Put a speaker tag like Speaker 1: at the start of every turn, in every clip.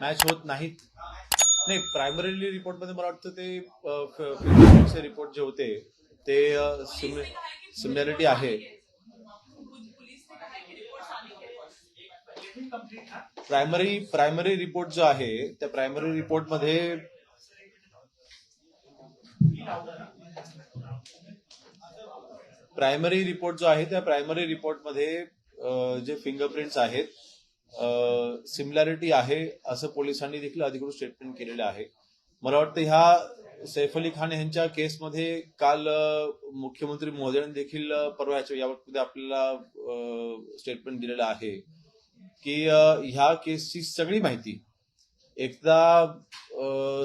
Speaker 1: Match होत नाहीत. नाही प्रायमरीली रिपोर्टमध्ये मला वाटतं ते रिपोर्ट जे होते ते सिमिलॅरिटी आहे. प्रायमरी प्रायमरी रिपोर्ट जो आहे त्या प्रायमरी रिपोर्टमध्ये प्रायमरी रिपोर्ट जो आहे त्या प्रायमरी रिपोर्टमध्ये जे फिंगरप्रिंट्स आहेत सिमिलॅरिटी आहे असं पोलिसांनी देखील अधिकृत स्टेटमेंट केलेलं आहे. मला वाटतं ह्या सैफ अली खान यांच्या केसमध्ये काल मुख्यमंत्री महोदयांनी देखील परवा याच्या आपल्याला स्टेटमेंट दिलेलं आहे की ह्या केसची सगळी माहिती एकदा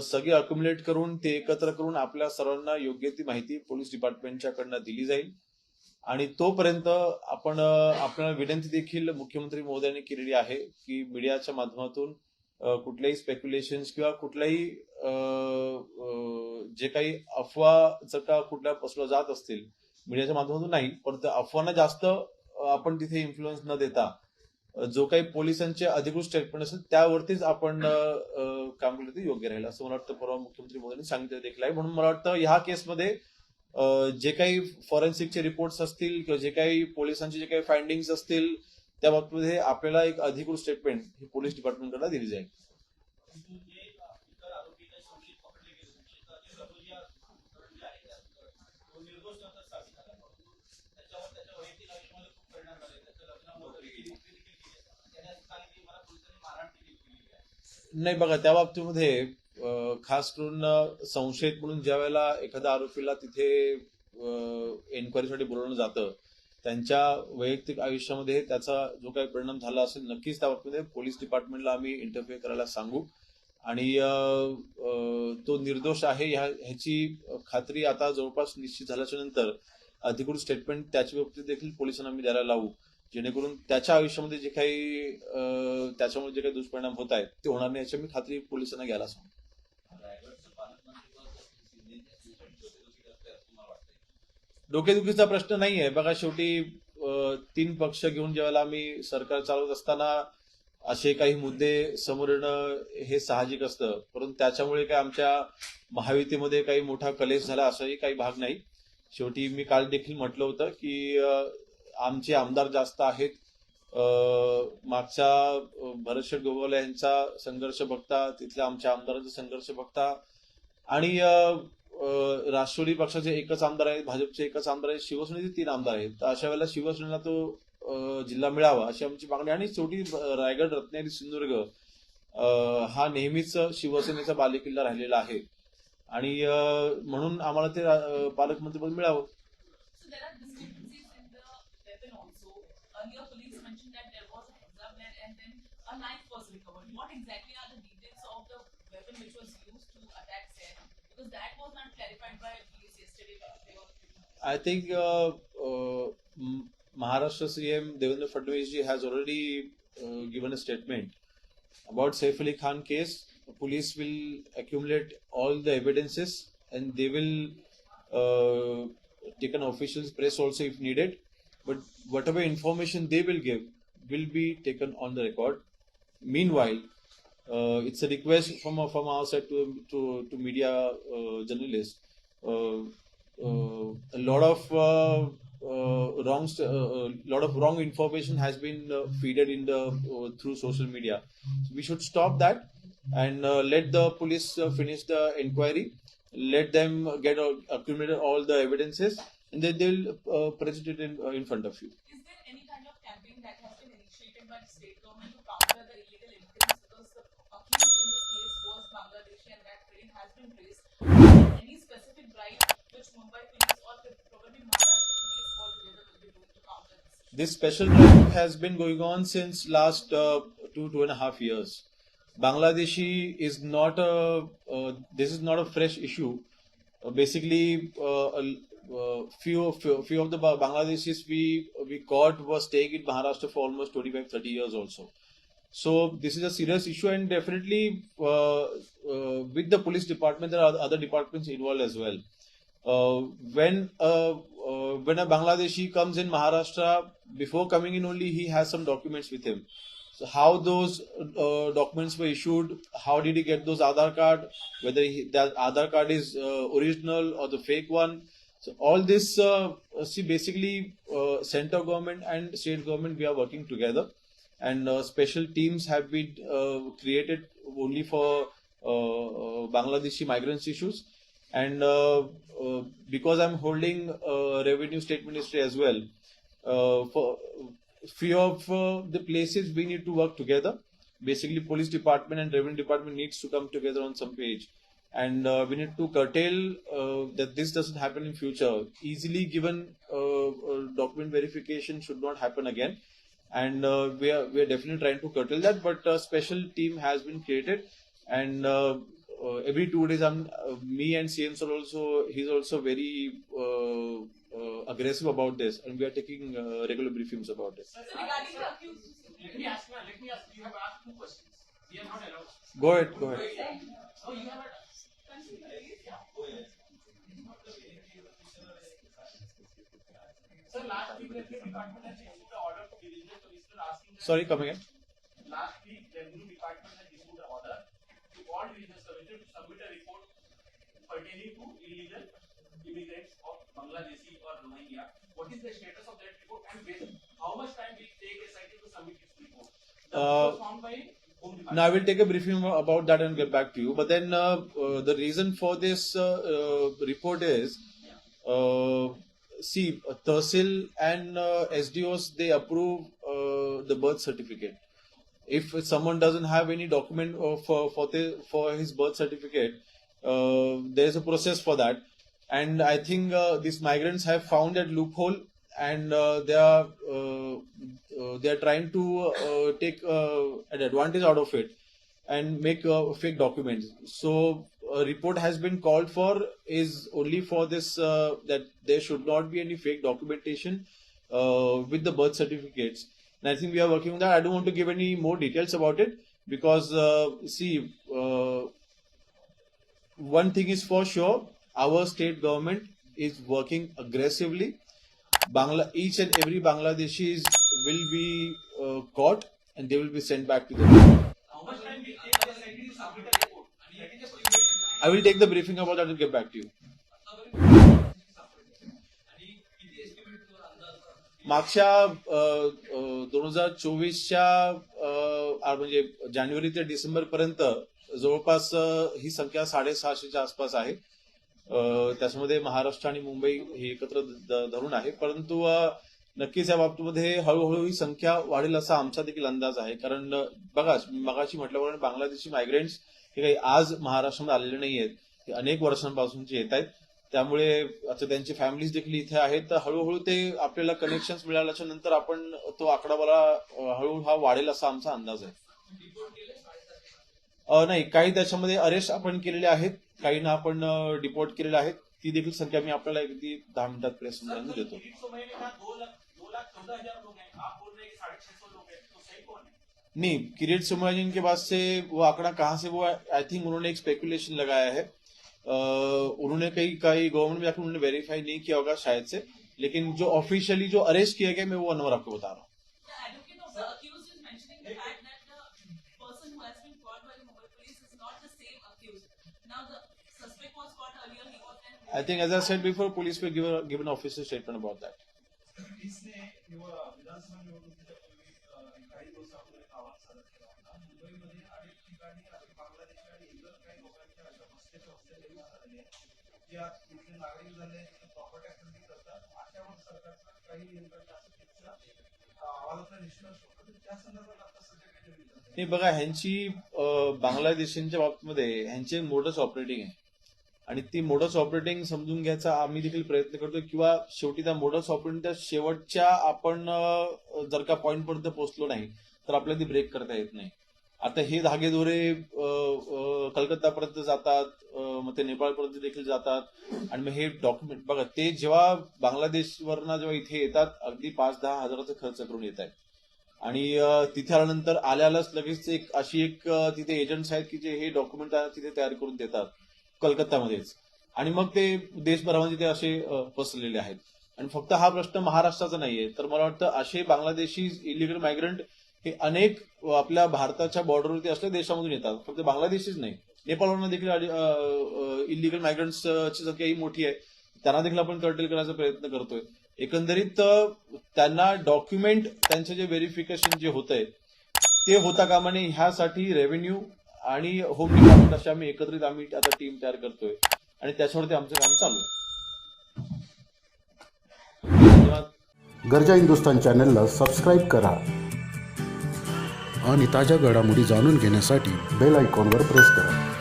Speaker 1: सगळी अक्युमुलेट करून ते एकत्र करून आपल्या सर्वांना योग्य ती माहिती पोलीस डिपार्टमेंटच्या कडनं दिली जाईल. आणि तोपर्यंत आपण आपल्याला विनंती देखील मुख्यमंत्री महोदयांनी केलेली आहे की मीडियाच्या माध्यमातून कुठल्याही स्पेक्युलेशन किंवा कुठल्याही जे काही अफवा जर का कुठल्या पसरवल्या जात असतील मीडियाच्या माध्यमातून नाही परंतु अफवांना जास्त आपण तिथे इन्फ्लुएन्स न देता जो काही पोलिसांचे अधिकृत स्टेटमेंट असेल त्यावरतीच आपण काम केलं ते योग्य राहील असं मला वाटतं परवा मुख्यमंत्री मोदींनी सांगितलं देखील आहे. म्हणून मला वाटतं ह्या केसमध्ये जे काही फॉरेन्सिकचे रिपोर्ट्स असतील किंवा जे काही पोलिसांचे जे काही फाइंडिंग असतील त्या बाबतीमध्ये आपल्याला एक अधिकृत स्टेटमेंट ही पोलीस डिपार्टमेंटकडे दिली जाईल. नाही बघा त्या बाबतीमध्ये खास करून संशयित म्हणून ज्या वेळेला एखाद्या आरोपीला तिथे एन्क्वायरीसाठी बोलवलं जातं त्यांच्या वैयक्तिक आयुष्यामध्ये त्याचा जो काही परिणाम झाला असेल नक्कीच त्या बाबतीमध्ये पोलीस डिपार्टमेंटला आम्ही इंटरफेअर करायला सांगू. आणि तो निर्दोष आहे ह्या ह्याची खात्री आता जवळपास निश्चित झाल्याच्यानंतर अधिकृत स्टेटमेंट त्याच्या बाबतीत देखील पोलिसांना आम्ही द्यायला लावू. जेणेकरून त्याच्या आयुष्यामध्ये जे काही त्याच्यामुळे जे काही दुष्परिणाम होत आहेत ते होणार नाही याची मी खात्री पोलिसांना घ्यायला सांगू. डोकेदुखीचा प्रश्न नाही आहे बघा शेवटी तीन पक्ष घेऊन ज्यावेळेला आम्ही सरकार चालवत असताना असे काही मुद्दे समोर येणं हे साहजिक असतं. परंतु त्याच्यामुळे काय आमच्या महायुतीमध्ये काही मोठा कलेश झाला असाही काही भाग नाही. शेवटी मी काल देखील म्हटलं होतं की आमचे आमदार जास्त आहेत मागचा मागच्या भरतशेठ गोगावले यांचा संघर्ष बघता तिथल्या आमच्या आमदारांचा संघर्ष बघता आणि राष्ट्रवादी पक्षाचे एकच आमदार आहेत भाजपचे एकच आमदार आहेत शिवसेनेचे तीन आमदार आहेत. तर अशा वेळेला शिवसेनेला तो जिल्हा मिळावा अशी आमची मागणी आणि शेवटी रायगड रत्नागिरी सिंधुदुर्ग हा नेहमीच शिवसेनेचा बालेकिल्ला राहिलेला आहे. आणि म्हणून आम्हाला ते पालकमंत्रीपद मिळावं.
Speaker 2: And then a knife was recovered. What exactly are the details of the weapon which was used to attack Sen? Because that was not clarified by police yesterday.
Speaker 1: I think uh, uh, Maharashtra CM Devendra Fadnavis ji has already uh, given a statement about Saif Ali Khan case. Police will accumulate all the evidences and they will uh, take an official press also if needed. But whatever information they will give will be taken on the record. Meanwhile, uh, it's a request from from our side to to, to media uh, journalists. Uh, uh, a lot of uh, uh, wrong uh, uh, lot of wrong information has been uh, feeded in the uh, through social media. So we should stop that and uh, let the police uh, finish the inquiry. Let them get accumulate all the evidences and then they'll uh, present it in, uh, in front of you.
Speaker 2: Is there any kind of campaign that has by the state government to counter the illegal immigrants? Because the accused in this case was Bangladeshi and that has been. Any specific which Mumbai police or probably Maharashtra police will be doing to counter this?
Speaker 1: This special drive has been going on since last uh, two two and a half years. Bangladeshi is not a uh, this is not a fresh issue. Uh, basically, uh, few, few few of the Bangladeshis we we caught was staying in Maharashtra for almost 25 30 years also. So this is a serious issue, and definitely uh, uh, with the police department, there are other departments involved as well. Uh, when a, uh when a Bangladeshi comes in Maharashtra, before coming in only he has some documents with him. So how those uh, documents were issued, how did he get those Aadhaar card, whether he, that Aadhaar card is uh, original or the fake one. So all this, uh, see, basically, uh, center government and state government, we are working together, and uh, special teams have been uh, created only for uh, uh, Bangladeshi migrants issues, and uh, uh, because I'm holding uh, revenue state ministry as well, uh, for few of uh, the places we need to work together. Basically, police department and revenue department needs to come together on some page, and uh, we need to curtail uh, that this doesn't happen in future. Easily given uh, uh, document verification should not happen again, and uh, we are we are definitely trying to curtail that. But a special team has been created, and uh, uh, every two days, I'm uh, me and CM sir also he's also very uh, uh, aggressive about this, and we are taking uh, regular briefings about it.
Speaker 2: So regarding the accused,
Speaker 3: Let me ask you, let me ask, you have asked two questions. We are not allowed.
Speaker 1: Go ahead, go ahead.
Speaker 3: Oh, you have, a-
Speaker 2: continue, please.
Speaker 3: Sir, last week revenue department has issued an order to divisional commissioner asking. that-
Speaker 1: Sorry, come again.
Speaker 3: Last week, revenue department has issued an order to all divisional commissioners to submit a report pertaining to illegal immigrants of Bangladeshi or Rohingya. What is the status of that report and when, how much time will it take SIT to submit its report? The
Speaker 1: Uh,
Speaker 3: report found by Home Department.
Speaker 1: Now I will take a briefing about that and get back to you. But then uh, uh, the reason for this uh, uh, report is, uh, see, uh, Tahsil and uh, SDOs they approve uh, the birth certificate. If someone doesn't have any document uh, for for the for his birth certificate, uh, there is a process for that. And I think uh, these migrants have found that loophole, and they are they are trying to take an advantage out of it and make fake documents. So a report has been called for is only for this uh, that there should not be any fake documentation uh, with the birth certificates. And I think we are working on that. I don't want to give any more details about it because uh, see, uh, one thing is for sure, our state government is working aggressively. Bangla, each and every Bangladeshi will be uh, caught and they will be sent back to the.
Speaker 3: How much time
Speaker 1: I will take the briefing about that and get back to you. मागच्या दोन हजार चोवीसच्या म्हणजे जानेवारी ते डिसेंबर पर्यंत जवळपास ही संख्या साडेसहाशेच्या आसपास आहे. त्याच्यामध्ये महाराष्ट्र आणि मुंबई हे एकत्र धरून आहे. परंतु नक्कीच या बाबतीमध्ये हळूहळू ही संख्या वाढेल असा आमचा देखील अंदाज आहे. कारण बघा मगाशी म्हटल्याप्रमाणे बांगलादेशी मायग्रेंट्स हे काही आज महाराष्ट्रामध्ये आलेले नाही आहेत ते अनेक वर्षांपासूनचे येत आहेत त्यामुळे आता त्यांची फॅमिलीज देखील इथे आहेत. तर हळूहळू ते आपल्याला कनेक्शन मिळाल्याच्या नंतर आपण तो आकडावाला हळूहळू हा वाढेल असा आमचा अंदाज आहे. नाही काही त्याच्यामध्ये अरेस्ट आपण केलेले आहेत काहींना आपण डिपोर्ट केलेले आहेत. ती देखील संख्या मी आपल्याला अगदी दहा मिनिटात प्रेस देतो. नहीं किरेट सोमराजन के बाद से वो आंकड़ा कहाँ से वो आई थिंक उन्होंने एक स्पेकुलेशन लगाया है। आ, उन्होंने कई कई गवर्नमेंट में जाकर उन्होंने वेरीफाई नहीं किया होगा शायद से लेकिन जो ऑफिशियली जो अरेस्ट किया गया मैं वो अनवर आपको बता रहा हूँ। I think as I said before police pay given official statement about that statement.
Speaker 4: काही दिवसापूर्वी एक आवाज सादर केला होता मुंबईमध्ये अनेक ठिकाणी आणि बांगलादेश आणि इतर काही लोकांच्या अशा वस्त्याच्या वस्त्या निर्माण झालेल्या आहेत ज्या तिथले नागरिक झाले प्रॉपर्टी खरेदी करतात अशावर सरकारचा काही यंत्रणा असं त्याचा अ, निष्कर्ष होता त्या संदर्भात आता सध्या काही नवीन झालं
Speaker 1: बघा ह्यांची अं, बांगलादेशींच्या बाबतीमध्ये ह्यांचे मोडस ऑपरेटिंग आहे आणि ती मोडस ऑपरेटिंग समजून घ्यायचा आम्ही देखील प्रयत्न करतो किंवा शेवटी त्या मोडस ऑपरेटिंगच्या शेवटच्या आपण जर का पॉईंट पर्यंत पोहोचलो नाही तर आपल्याला ती ब्रेक करता येत नाही. आता हे धागेदोरे दोरे कलकत्तापर्यंत जातात मग ते नेपाळपर्यंत देखील जातात. आणि मग हे डॉक्युमेंट बघा ते जेव्हा बांगलादेशवरनं जेव्हा इथे येतात अगदी पाच दहा हजाराचा खर्च करून येत आहेत. आणि तिथे आल्यानंतर आल्यालाच लगेच एक अशी एक तिथे एजंट्स आहेत की जे हे डॉक्युमेंट तिथे तयार करून देतात. कलकत्तामध्येच. आणि मग ते देशभरामध्ये ते असे पसरलेले आहेत. आणि फक्त हा प्रश्न महाराष्ट्राचा नाहीये. तर मला वाटतं असे बांगलादेशी इलिगल मायग्रंट हे अनेक आपल्या भारताच्या बॉर्डरवरती असलेल्या देशामधून येतात. फक्त बांगलादेशीच नाही. नेपाळवरून देखील इलिगल मायग्रंट्सची संख्या ही मोठी आहे. त्यांना देखील आपण कर्टेल करण्याचा प्रयत्न करतोय. एकंदरीत त्यांना डॉक्युमेंट त्यांचे जे व्हेरिफिकेशन जे होत आहे ते होता कामा नये. ह्यासाठी रेव्हेन्यू आणि होम डिपार्टमेंट अशी आम्ही एकत्रित आम्ही आता टीम तयार करतोय. आणि त्याच्यावरती आमचं काम चालू आहे.
Speaker 5: गरजा हिंदुस्तान चॅनलला सबस्क्राईब करा.
Speaker 6: आणि ताज्या घडामोडी जाणून घेण्यासाठी
Speaker 5: बेल आयकॉनवर प्रेस करा.